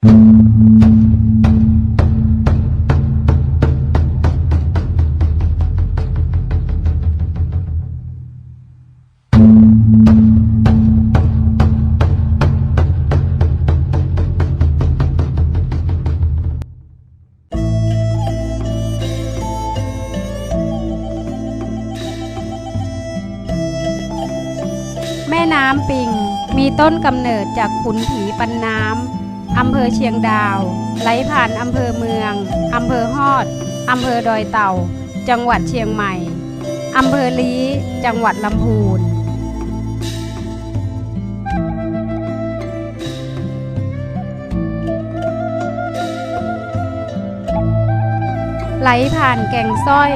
แม่น้ำปิงมีต้นกำเนิดจากขุนผีปันน้ำ อำเภอเชียงดาว ไหลผ่านอำเภอเมือง อำเภอฮอด อำเภอดอยเต่า จังหวัดเชียงใหม่ อำเภอลี้จังหวัดลำพูนไหลผ่านแก่งสร้อย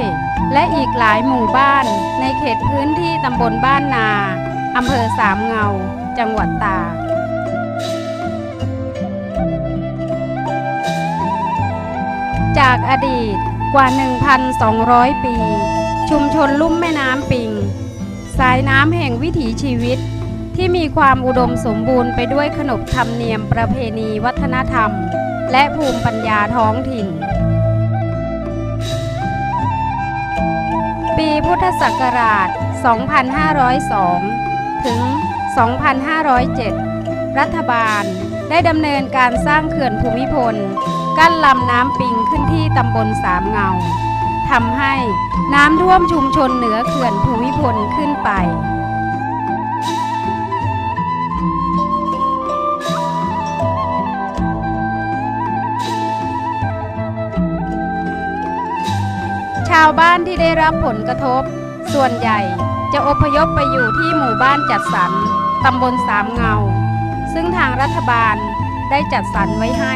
และอีกหลายหมู่บ้านในเขตพื้นที่ตำบลบ้านนา อำเภอสามเงา จังหวัดตาก จากอดีตกว่า 1,200 ปี ชุมชนลุ่มแม่น้ำปิง สายน้ำแห่งวิถีชีวิตที่มีความอุดมสมบูรณ์ไปด้วยขนบธรรมเนียมประเพณีวัฒนธรรม และภูมิปัญญาท้องถิ่น ปีพุทธศักราช 2502 ถึง 2507 รัฐบาลได้ดำเนินการสร้างเขื่อนภูมิพล กั้นลำน้ำปิงขึ้นที่ตำบลสามเงาทำให้น้ำท่วมชุมชนเหนือเขื่อนภูมิพลขึ้นไปชาวบ้านที่ได้รับผลกระทบ ส่วนใหญ่จะอพยพไปอยู่ที่หมู่บ้านจัดสรรตำบลสามเงา ซึ่งทางรัฐบาลได้จัดสรรไว้ให้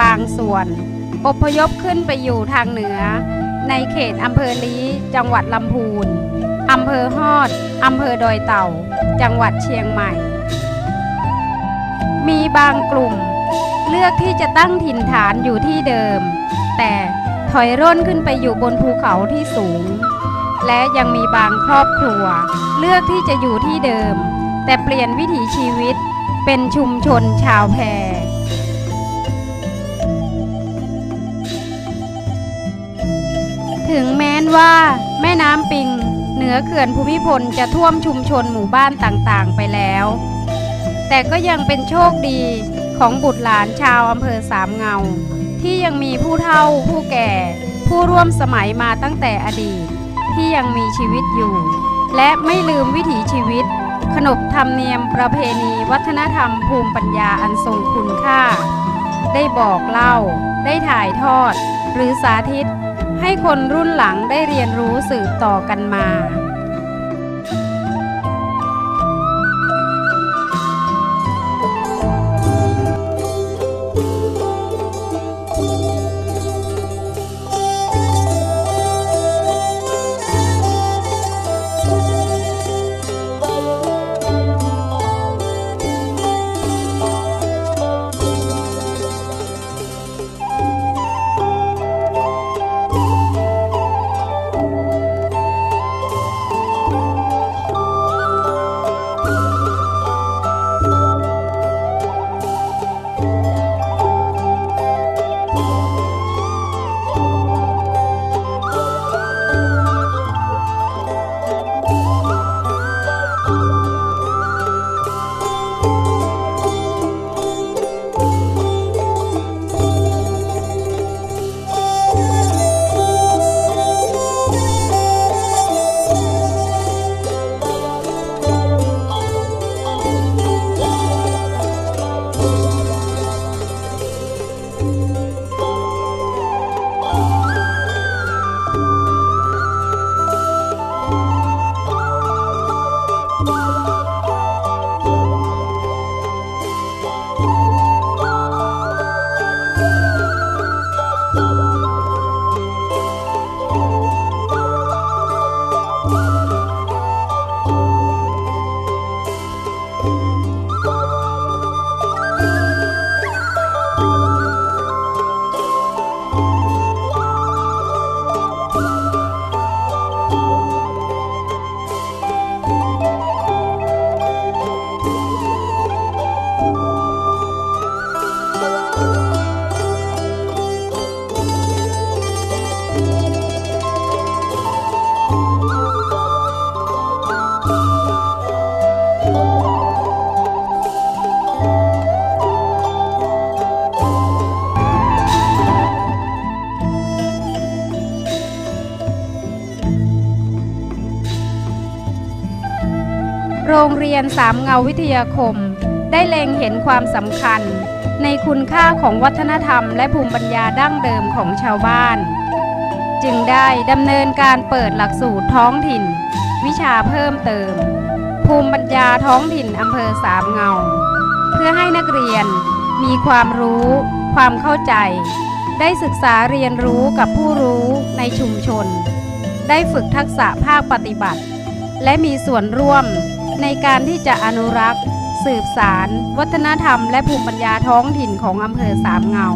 บางส่วนอพยพขึ้นไปอยู่ทางเหนือ ในเขตอำเภอลี้จังหวัดลำพูนอำเภอฮอดอำเภอดอยเต่า จังหวัดเชียงใหม่ มีบางกลุ่ม เลือกที่จะตั้งถิ่นฐานอยู่ที่เดิม แต่ถอยร่นขึ้นไปอยู่บนภูเขาที่สูง และยังมีบางครอบครัว เลือกที่จะอยู่ที่เดิม แต่เปลี่ยนวิถีชีวิตเป็นชุมชนชาวแพร ถึงแม้นว่าแม่น้ำปิง เหนือเขื่อนภูมิพลจะท่วมชุมชนหมู่บ้านต่างๆ ไปแล้ว แต่ก็ยังเป็นโชคดีของบุตรหลานชาวอำเภอสามเงา ที่ยังมีผู้เฒ่าผู้แก่ ผู้ร่วมสมัยมาตั้งแต่อดีต ที่ยังมีชีวิตอยู่ และไม่ลืมวิถีชีวิต ขนบธรรมเนียมประเพณีวัฒนธรรมภูมิปัญญาอันทรงคุณค่า ได้บอกเล่า ได้ถ่ายทอด หรือสาธิต ให้คนรุ่นหลังได้เรียนรู้สืบต่อกันมา สามเงาวิทยาคม ได้เล็งเห็นความสำคัญ ในคุณค่าของวัฒนธรรม และภูมิปัญญาดั้งเดิมของชาวบ้าน จึงได้ดำเนินการเปิดหลักสูตรท้องถิ่น วิชาเพิ่มเติม ภูมิปัญญาท้องถิ่นอำเภอสามเงา เพื่อให้นักเรียนมีความรู้ ความเข้าใจ ได้ศึกษาเรียนรู้กับผู้รู้ในชุมชน ได้ฝึกทักษะภาคปฏิบัติ และมีส่วนร่วม ในการที่จะอนุรักษ์ สืบสาร วัฒนธรรม และภูมิปัญญาท้องถิ่นของอำเภอสามเงา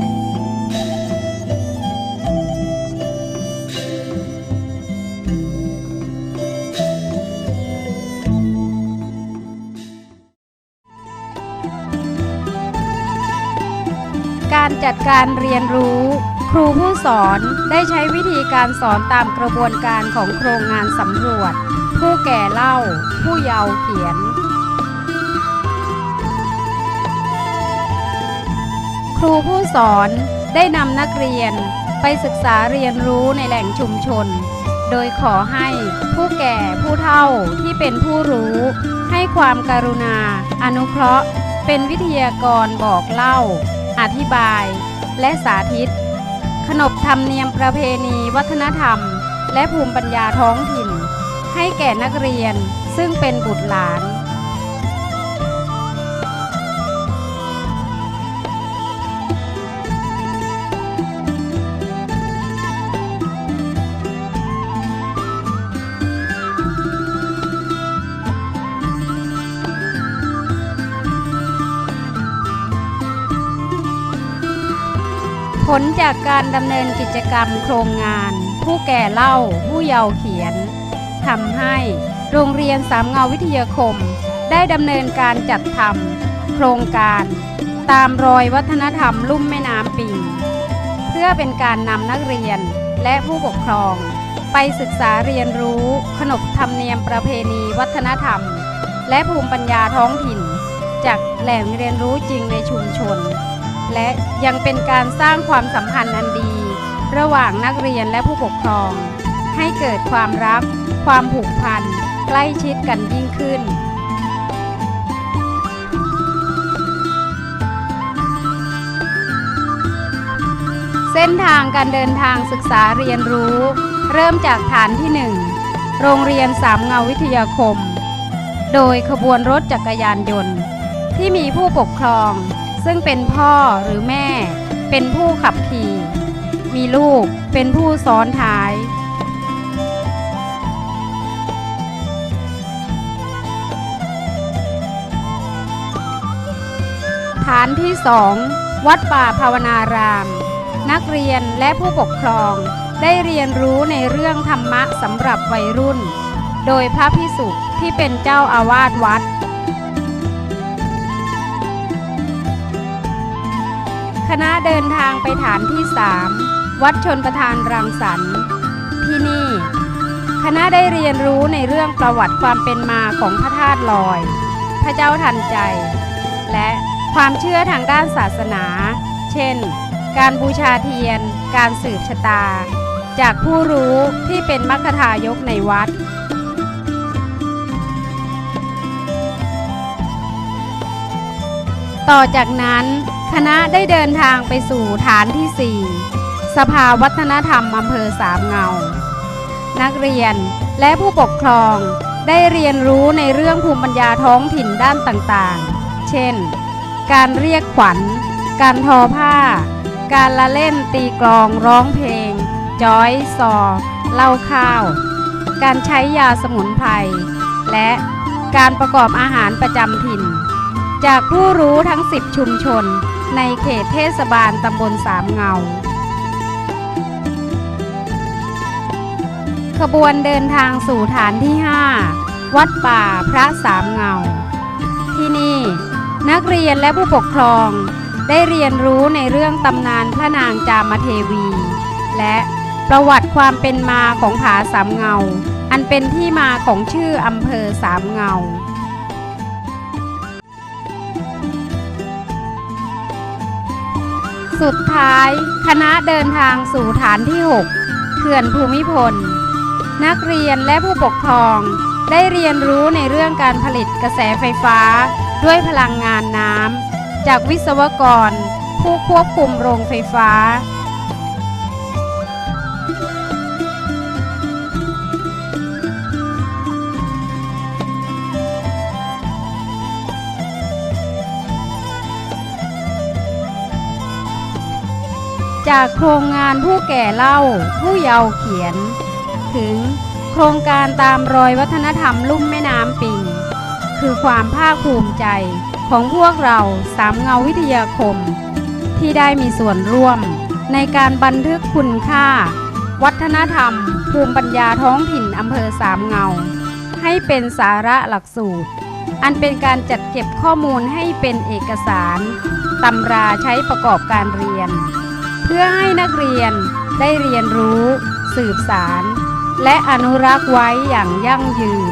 การจัดการเรียนรู้ ครูผู้สอนได้ใช้วิธีการสอนตามกระบวนการของโครงงานสำรวจ ผู้แก่เล่า ผู้เยาว์เขียน ครูผู้สอนได้นำนักเรียนไปศึกษาเรียนรู้ในแหล่งชุมชน โดยขอให้ผู้แก่ผู้เฒ่าที่เป็นผู้รู้ ให้ความการุณา อนุเคราะห์ เป็นวิทยากรบอกเล่า อธิบาย และสาธิต ขนบธรรมเนียมประเพณีวัฒนธรรม และภูมิปัญญาท้องถิ่น ให้แก่นักเรียนซึ่งเป็นบุตรหลาน ผลจากการดำเนินกิจกรรมโครงงาน ผู้แก่เล่าผู้เยาว์เขียน ทำให้ โรงเรียนสามเงาวิทยาคม ได้ดำเนินการจัดทำโครงการ ตามรอยวัฒนธรรมลุ่มแม่น้ำปิง เพื่อเป็นการนำนักเรียนและผู้ปกครอง ไปศึกษาเรียนรู้ขนบธรรมเนียมประเพณีวัฒนธรรม และภูมิปัญญาท้องถิ่น จากแหล่งเรียนรู้จริงในชุมชน และยังเป็นการสร้างความสัมพันธ์อันดี ระหว่างนักเรียนและผู้ปกครอง ให้เกิดความรัก ความผูกพันใกล้ชิดกันยิ่งขึ้น เส้นทางการเดินทางศึกษาเรียนรู้ เริ่มจากฐานที่ 1 โรงเรียนสามเงาวิทยาคม โดยขบวนรถจักรยานยนต์ ที่มีผู้ปกครอง ซึ่งเป็นพ่อหรือแม่ เป็นผู้ขับขี่ มีลูกเป็นผู้ซ้อนท้าย ฐานที่สองวัดป่าภาวนาราม นักเรียนและผู้ปกครองได้เรียนรู้ในเรื่องธรรมะสำหรับวัยรุ่น โดยพระพิสุที่เป็นเจ้าอาวาสวัด คณะเดินทางไปฐานที่3วัดชนประธานรังสรรค์ที่นี่ คณะได้เรียนรู้ในเรื่องประวัติความเป็นมาของพระธาตุลอย พระเจ้าทันใจ และ ความเชื่อทางด้านศาสนา เช่น การบูชาเทียน การสืบชะตา จากผู้รู้ที่เป็นมัคคทายกในวัด ต่อจากนั้นคณะได้เดินทางไปสู่ฐานที่ 4 สภาวัฒนธรรมอำเภอสามเงา นักเรียนและผู้ปกครองได้เรียนรู้ในเรื่องภูมิปัญญาท้องถิ่นด้านต่างๆ เช่น การเรียกขวัญ การทอผ้า การละเล่นตีกลองร้องเพลงจอยซอเล่าข้าว การใช้ยาสมุนไพร และการประกอบอาหารประจำถิ่น จากผู้รู้ทั้ง 10 ชุมชน ในเขตเทศบาลตำบลสามเงา ขบวนเดินทางสู่ฐานที่ 5 วัดป่าพระสามเงา ที่นี่ นักเรียนและผู้ปกครอง ได้เรียนรู้ในเรื่องตำนานพระนางจามเทวี และประวัติความเป็นมาของผาสามเงา อันเป็นที่มาของชื่ออำเภอสามเงาสุดท้ายคณะเดินทางสู่ฐานที่ 6 เขื่อนภูมิพล นักเรียนและผู้ปกครอง ได้เรียนรู้ในเรื่องการผลิตกระแสไฟฟ้า ด้วยพลังงานน้ำจากวิศวกร ผู้ควบคุมโรงไฟฟ้า จากโครงงานผู้แก่เล่าผู้เยาว์เขียน ถึงโครงการตามรอยวัฒนธรรมลุ่มแม่น้ำปิง คือความภาคภูมิใจของพวกเราสามเงาวิทยาคม ที่ได้มีส่วนร่วมในการบันทึกคุณค่า วัฒนธรรม ภูมิปัญญาท้องถิ่นอำเภอสามเงา ให้เป็นสาระหลักสูตร อันเป็นการจัดเก็บข้อมูลให้เป็นเอกสารตำราใช้ประกอบการเรียน เพื่อให้นักเรียนได้เรียนรู้ สืบสาร และอนุรักษ์ไว้อย่างยั่งยืน